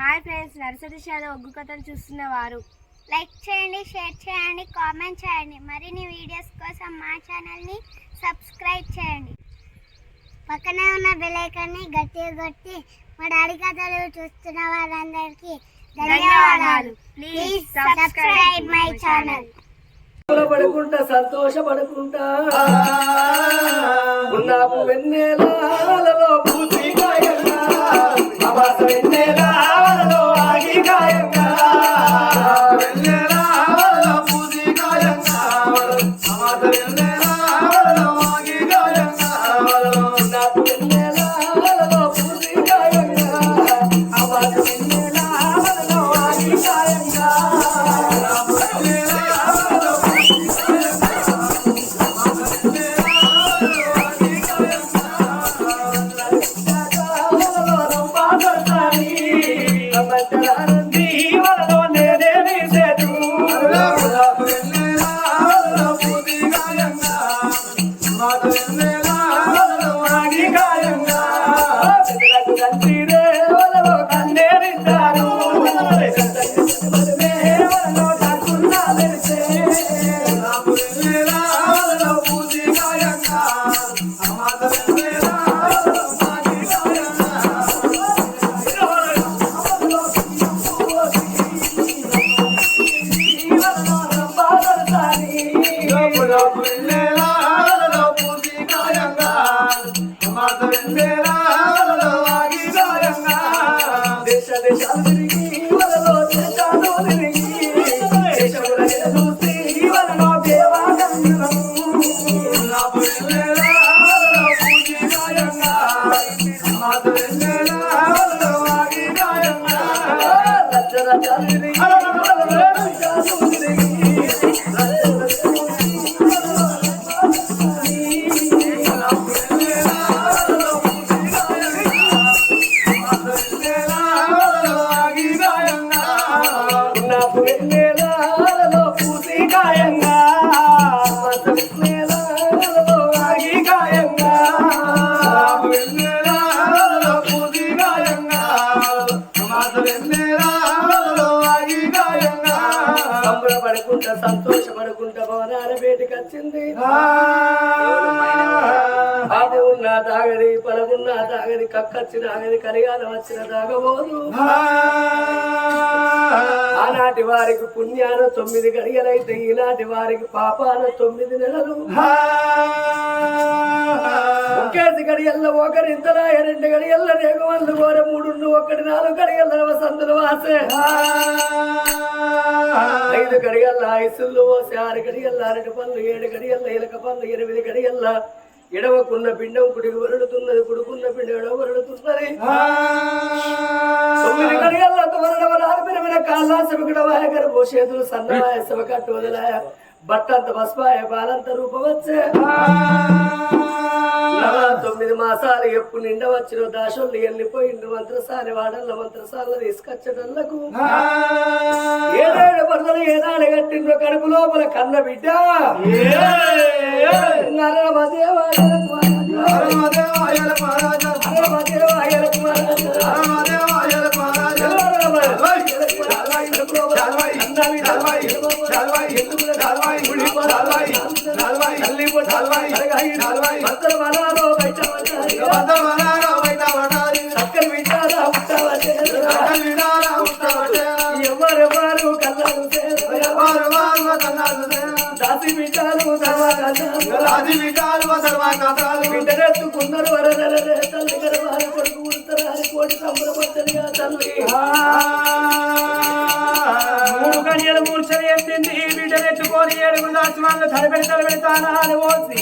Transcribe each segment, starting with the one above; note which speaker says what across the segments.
Speaker 1: Hi friends nursery షాలో ఒగ్గు కథలు చూస్తున్నవారు
Speaker 2: లైక్ చేయండి షేర్ చేయండి కామెంట్ చేయండి. మరిన్ని వీడియోస్ కోసం మా ఛానల్ని సబ్స్క్రైబ్ చేయండి. పక్కనే ఉన్న బెల్ ఐకాన్ని గట్టిగా కొట్టి మా డాడీ కథలు చూస్తున్న వారందరికీ ధన్యవాదాలు. ప్లీజ్ సబ్స్క్రైబ్ మై ఛానల్
Speaker 3: పడుకుంటా సంతోషపడుకుంటా. ఉన్నాపు వెన్నెలలో పూసి గాయంగా అమాస వెన్నెలలో Father. సంబరపడుకుంటా సంతోషపడుకుంటా భవనాల బయటకు వచ్చింది. బాబు ఉన్న తాగది పలమున్న తాగది కక్కచ్చిన తాగది కలిగాలం వచ్చిన తాగబోదు. ఆనాటి వారికి పుణ్యాన తొమ్మిది గడియలైతే ఈనాటి వారికి పాపాన తొమ్మిది నెలలు. ఒకేసి గడియల్లో ఒకరింతలా రెండు గడియల్లో రేగు వందలు కోర మూడు ఒకటి నాలుగు గడియల్లో వసంతులు వాసే. ఐదు గడియల్ల ఐసులు పోసి ఆరు గడియల్ల అరటి పనులు ఏడు గడియల్ల ఇలక పనులు ఎనిమిది గడియల్ల. ఎడవకున్న పిండం కుడికి వరడుతున్నది కుడుకున్న పిండం ఎడవ వరడుతున్నది. తొమ్మిది గడియల్ల నాలుగు పెరిగిన కాళ్ళ శమకుడవాయ గర్భ చేతులు సన్నవాయ శమకట్టు వదిలాయ. బట్టంత పసుపాయ బాలంత రూపవచ్చే మాసాలు ఎప్పుడు నిండ వచ్చిన దాశోళ్ళు వెళ్ళిపోయిండు మంత్రసారి వాడల్ల మంత్రసాల తీసుకొచ్చటల్లకు ఏడేడు పడతలు ఏనాడు కట్టిండ్రు కడుపు లోపల కన్న బిడ్డ. నరమదేవాయలకు నరమదేవాయలకు ఎవరెవరు కళ్ళను దాసి బిడ్డలు బిడ్డరెత్తుకున్నారు వరదలే తల్లి గర్భాల కొడుకు ఉడతారు కోటి సంబరపడ్డదిగా తల్లి
Speaker 4: మూడు కన్యలు మూర్ఛలు ఎత్తింది బిడ్డలు ఎత్తుకొని ఏడుగురు దాచి వాళ్ళు తలపెడి తలపెడతానా అని పోసి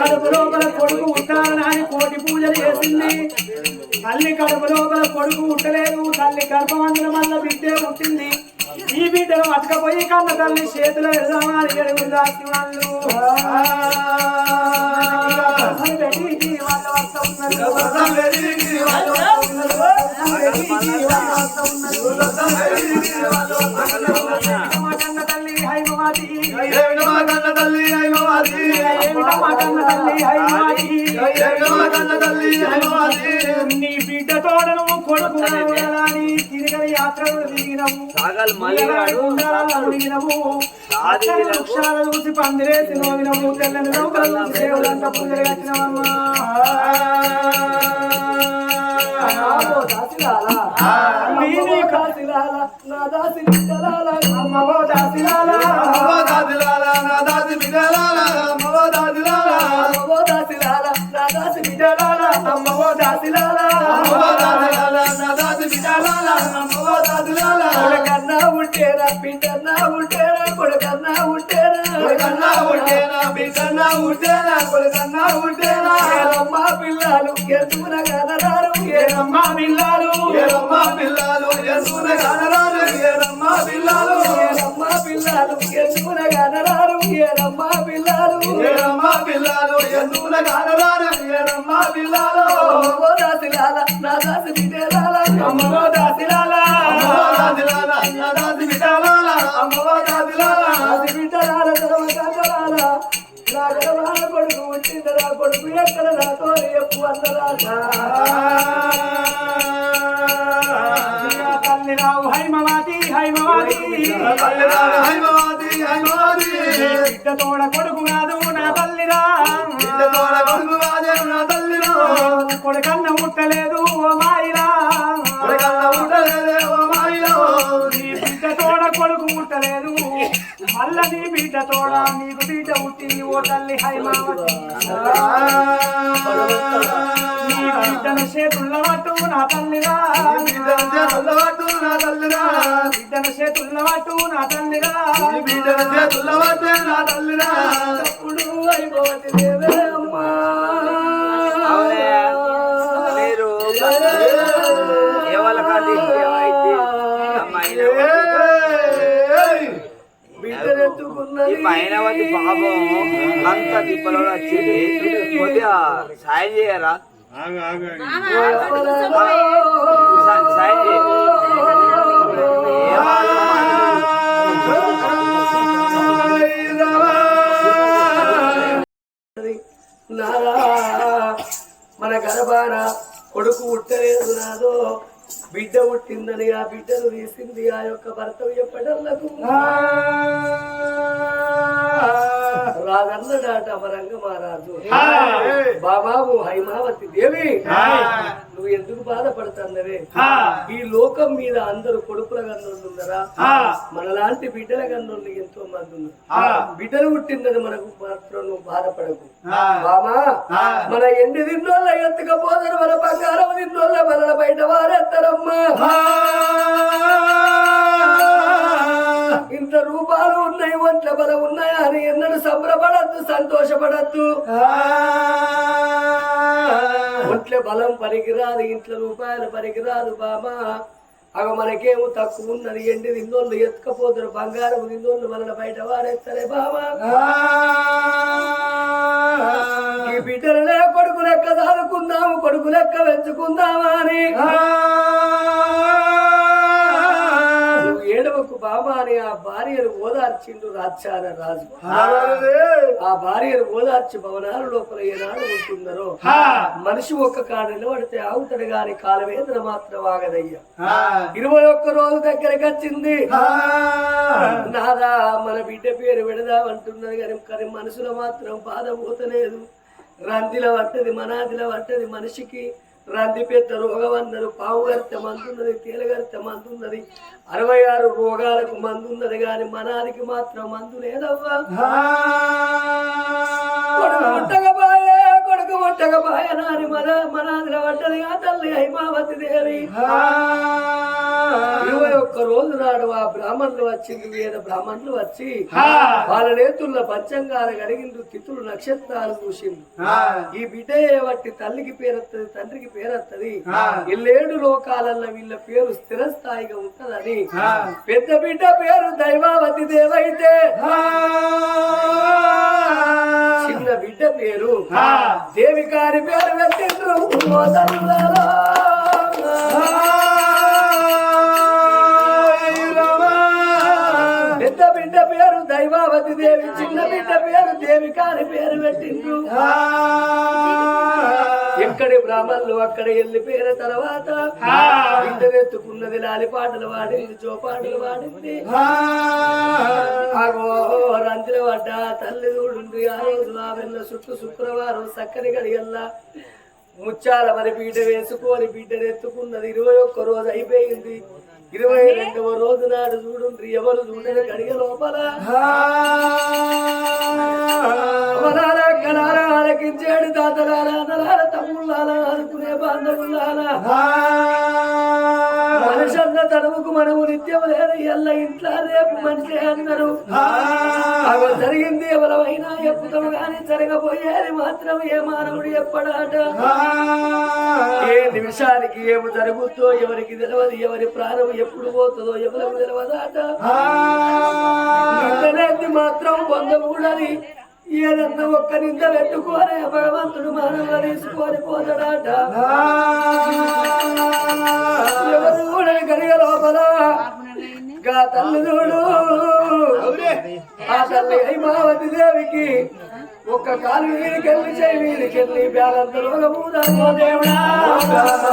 Speaker 4: కడుపు లోపల కొడుకు ఉంటానని అని కోటి పూజలు చేసింది తల్లి కడుపు లోపల కొడుకు ఉండలేదు తల్లి గర్భమందుల వల్ల బిడ్డే ఉంటుంది ఈ బిడ్డను అతకపోయి కన్న తల్లి చేతిలో వెళ్దామని ఏడుగురు దాచి వాళ్ళు తల్లి హైమావతి
Speaker 3: కన్న తల్లి అయ్యవాది
Speaker 4: నీ బిడ్డ తోడను కొడుకు తిరగని యాత్రలు తిరిగినవు
Speaker 5: సాగాలి మల్లిగాడు
Speaker 4: మునిగినవు అచ్చని వృక్షాలు చూసి పందిరేసి నోవినవు తెల్లని నౌకలు చూసి దేవుడంత పూజలు కట్టినవమ్మా.
Speaker 3: నామో దాసిలాలా.
Speaker 4: నీది
Speaker 3: దాసిలాలా నా దాసి బిడ్డలాలా.
Speaker 4: అమ్మవో దాసిలాలా.
Speaker 3: దాసిలాలా నా దాసి బిడ్డలాలా
Speaker 4: అమ్మవో దాసిలాలా
Speaker 3: కొడుకన్నా ఉంటేరా బిడ్డన్నా ఉంటేరా కొడుకన్నా ఉంటేరా. ఏరమ్మా పిల్లలు ఎత్తున కదరారు
Speaker 4: అమ్మా పిల్లలు.
Speaker 3: బిడ్డలాల
Speaker 4: అమ్మవో దాసిలాలా
Speaker 3: అమ్మో దాసిలాల దాసి బిడ్డలాల తరవ కదరాల నా గడవాల కొడుకు వచ్చింది నా కొడుకు ఎక్కడ నాతో ఎప్పు అందరాలా
Speaker 4: తల్లి రావు హైమవాది హైమవాది. బిడ్డ తోడ మల్ల నీ బిడ్డ తోడ నీకు బిడ్డ పుట్టింది ఓ తల్లి హైమావతి. నీ బిడ్డను చేతుల్ల పట్టు నా తల్లిరా. బిడ్డను చేతుల్ల పట్టు నా తల్లిరా.
Speaker 3: అప్పుడు అయిపోతే దేవే అమ్మా.
Speaker 5: అవునే. మీరు ఈ పైన వచ్చి పాపం అంత తిప్పలో వచ్చింది. కొద్దిగా సాయం చేయరా? సాయం
Speaker 3: మన గర్భాన కొడుకు ఉట్టలేదు నాదో. బిడ్డ పుట్టిందని ఆ బిడ్డను తీసింది ఆ యొక్క భర్త చెప్పటల్లకు రాదన్నడాట అమరంగ మహారాజు. బాబాబు హైమావతి దేవి. నువ్వు ఎందుకు బాధపడుతున్నవే ఈ లోకం మీద అందరూ కొడుకుల గన్నులు ఉన్నారా మనలాంటి బిడ్డల గన్నులు ఎంతో మంది ఉన్నారు. బిడ్డలు పుట్టిందని మనకు మాత్రం నువ్వు బాధపడకు. బామా మన ఎండి తిన్నోళ్ళ ఎత్తుకపోతారు మన బంగారం తిన్నోళ్ళ మన బయట వారెత్తారమ్మా. ఇంత రూపాలు ఉన్నాయి ఒంట్ల బలం ఉన్నాయా అని ఎన్నడూ సంబరపడద్దు సంతోషపడద్దు. ఒంట్ల బలం పనికిరాదు ఇంట్లో రూపాయలు పనికిరాదు బామా. అగ మనకేమో తక్కువ ఉన్నది ఎండి నిన్నోళ్ళు ఎత్తుకపోతారు బంగారం నిన్నోళ్ళు మన బయట వాడేస్తారే బామా. ఈ బిడ్డలనే కొడుకు లెక్క చదువుకుందాము కొడుకు లెక్క పెంచుకుందామా అని. అని ఆ భార్యను ఓదార్చిండు రాజ్యాన రాజు. ఆ భార్యను. ఓదార్చి భవనాల లోపల ఏనాడు ఉంటున్నారో మనిషి ఒక్క కాడ నిలబడితే ఆగుతాడు గాని కాలవేదన మాత్రం ఆగదయ్యా. ఇరవై ఒక్క రోజు దగ్గరకు వచ్చింది. నాదా మన బిడ్డ పేరు పెడదామంటున్నది కానీ కానీ మనసులో మాత్రం బాధ పోతలేదు. రందిలో పట్టది మనాదిలో పట్టది మనిషికి. రంది పెద్ద రోగం అన్నారు పావు గరిత మందున్నది తేలగరిత మందున్నది అరవై ఆరు రోగాలకు మందున్నది కానీ మనాదికి మాత్రం మందు లేదవ్వా. కొడుకు కొడుకు ముట్టకపాయ నాని మన మనాదిలో పట్టది ఆ తల్లి హైమావతి దేవి. బ్రాహ్మణులు వచ్చింది వేద బ్రాహ్మణులు వచ్చి వాళ్ళ నేతుల్లో పంచంగాలు గడిగిండ్రు తిథులు నక్షత్రాలు చూసిండు ఈ బిడ్డ బట్టి తల్లికి పేరత్తది తండ్రికి పేరత్తది. ఇల్లేడు లోకాలల్లో వీళ్ళ పేరు స్థిరస్థాయిగా ఉంటదని పెద్ద బిడ్డ పేరు దైవావతి దేవైతే. చిన్న బిడ్డ పేరు దేవికారి పేరు పెట్టిండ్రు బిడ్డ పేరు పేరు పెట్టిండ్రు అక్కడే బ్రాహ్మణులు అక్కడే వెళ్ళిపోయిన తర్వాత బిడ్డనెత్తుకున్నది లాలి పాటలు వాడింది జోపాటలు వాడింది రంజన పడ్డ తల్లి చూడుంది ఆ రోజు ఆ వెళ్ళ చుట్టూ శుక్రవారం చక్కని గడియల్లా. ముచ్చాల మరి బిడ్డ వేసుకొని బిడ్డను ఎత్తుకున్నది. ఇరవై ఒక్క రోజు అయిపోయింది. ఇరవై రెండవ రోజు నాడు చూడుండ్రి ఎవరు చూడని కడిగ లోపల. అవలాల కలాల ఆలకించాడు తాతలాల నలాల తమ్ముళ్ళాల అనుకునే బాంధవులాల మనిషి అన్న మనము నిత్యం లేదు ఎల్ల ఇంట్లో రేపు మనిషి అన్నారు అవి జరిగింది ఎవరమైనా ఎప్పుతాం కానీ జరగబోయేది మాత్రం ఏ మానవుడు ఎప్పడాట. ఏ నిమిషానికి ఏమి జరుగుతో ఎవరికి తెలియదు ఎవరి ప్రాణం ఎప్పుడు పోతుందో ఎవరికి తెలియదాట నిందనేది మాత్రం పొందకూడని ఏదన్నా ఒక్క నింద పెట్టుకోనే భగవంతుడు మానవ తీసుకొని పోతాడాట. ఎవరు కూడా గడియ లోపల? గా తల్లి చూడు. ఆ తల్లి హైమావతి దేవికి ఒక్క కాలు వీరికెళ్ళి చేయి వీరికెళ్ళి బ్యాలంత రామో దేవుడా. బ్యాలంత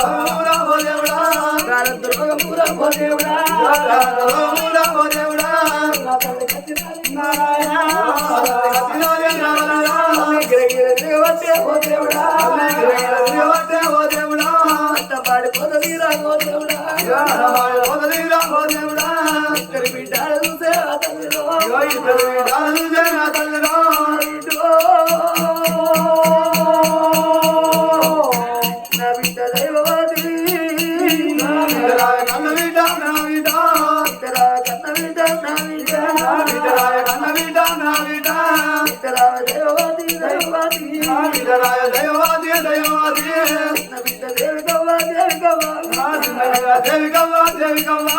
Speaker 3: రామో దేవుడా. నా తల్లి కత్తిరాలి గిరగిర దేవుడా. పాడిపోతుంది రామో దేవుడా. ఇద్దరు చూసే దైవవాది నా బిడ్డ దేవి కవ్వా దేవి కవ్వా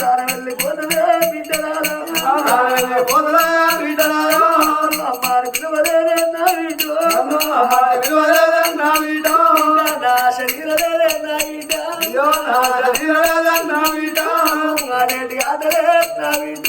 Speaker 3: తార వెళ్ళిపోతుంది బిడ్డలారా అమ్మారు పిలువలేదే నా బిడ్డ నా శరీరలేదే నా బిడ్డ అనేటి ఆటలే నా బిడ్డ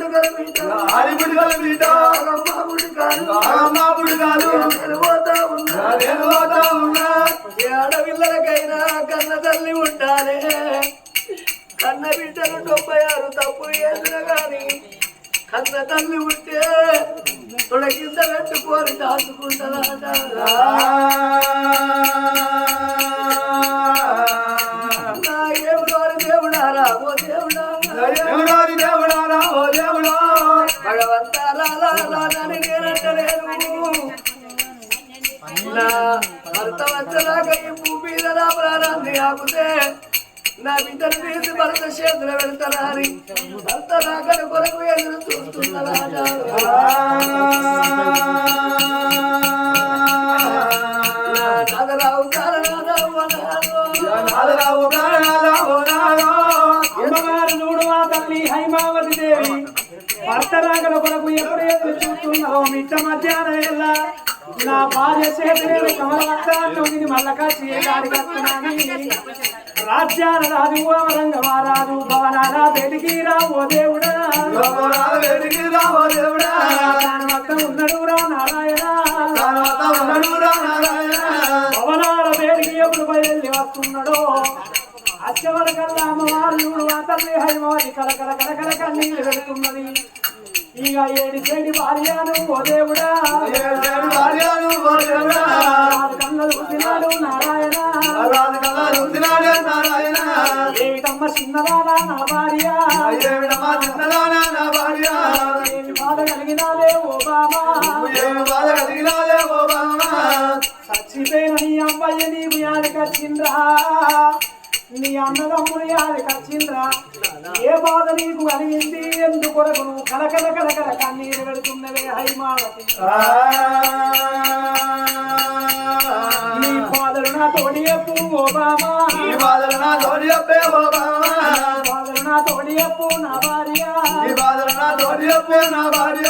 Speaker 3: బిడ్డరావే బిడ్డ దైవవాది బిడ్డరావే బిడ్డ ఆడపిల్లలకైనా కన్న తల్లి ఉండాలి కన్న బిడ్డలు డెబ్బై ఆరు తప్పు చేసిన గాని కన్న తల్లి ఉంటే తొడ కింద దాచుకుంటారా ప్రాణాన్ని నా బిడ్డను తీసి భర్త చేతులు పెడతారని భర్త నాకడ కొరకు ఎదురు చూస్తున్నారా నాదరావు కారణరావు
Speaker 4: అమ్మగారు చూడు మా తల్లి హైమావతి దేవి. భర్త రాకడ కొరకు ఎప్పుడు ఎదురు చూస్తున్నారో మిట్ట మధ్యాహ్నం ఎలా నా భార్య ఇది మల్లకాచి గాడికి వస్తున్నాని రాజ్యాల రాజు అమరంగ మహారాజు భవనాల వెలిగి రావో దేవుడా. దాని వద్ద ఉన్నాడు రా నారాయణ. భవనాల వేడికి ఎప్పుడు బయలుదేరి వస్తున్నాడో. అచ్చవల కల్లా అమ్మవారు చూడు మా తల్లి హైమవతి కలకల కలకల కన్నీళ్ళు పెడుతున్నది. ఇక ఏడు చెడి భార్యను ఓ దేవుడా. భార్యను ఓ దేవుడా. కన్నలు పుట్టినాడు నారాయణ. కన్నలు పుట్టినాడు నారాయణ. ఏమిటమ్మ చిన్నదానా నా భార్య. ఏమిటమ్మ చిన్నదానా నా భార్య. ఏమి బాధ కలిగినాలే ఓ బామా. ఏమి బాధ కలిగినాలే ఓ బామా. చచ్చిపోయిన నీ అమ్మాయి నీవు అన్నదమ్ముడు యాది వచ్చిండ్రా ఏ బాధ నీకు కలిగింది? ఎందుకొరకు నువ్వు కలకల కలకల కన్నీరు పెడుతున్నవే హైమావతి. నీ ఫాదరు నా తోడి చెప్పు ఓబామా
Speaker 6: ఈ బాధలు నా తోడి చెప్పే బాబా
Speaker 4: ఫాదరు నా తోడి చెప్పు నా భార్య.
Speaker 6: ఈ బాధలు నా తోడి చెప్పే నా భార్య.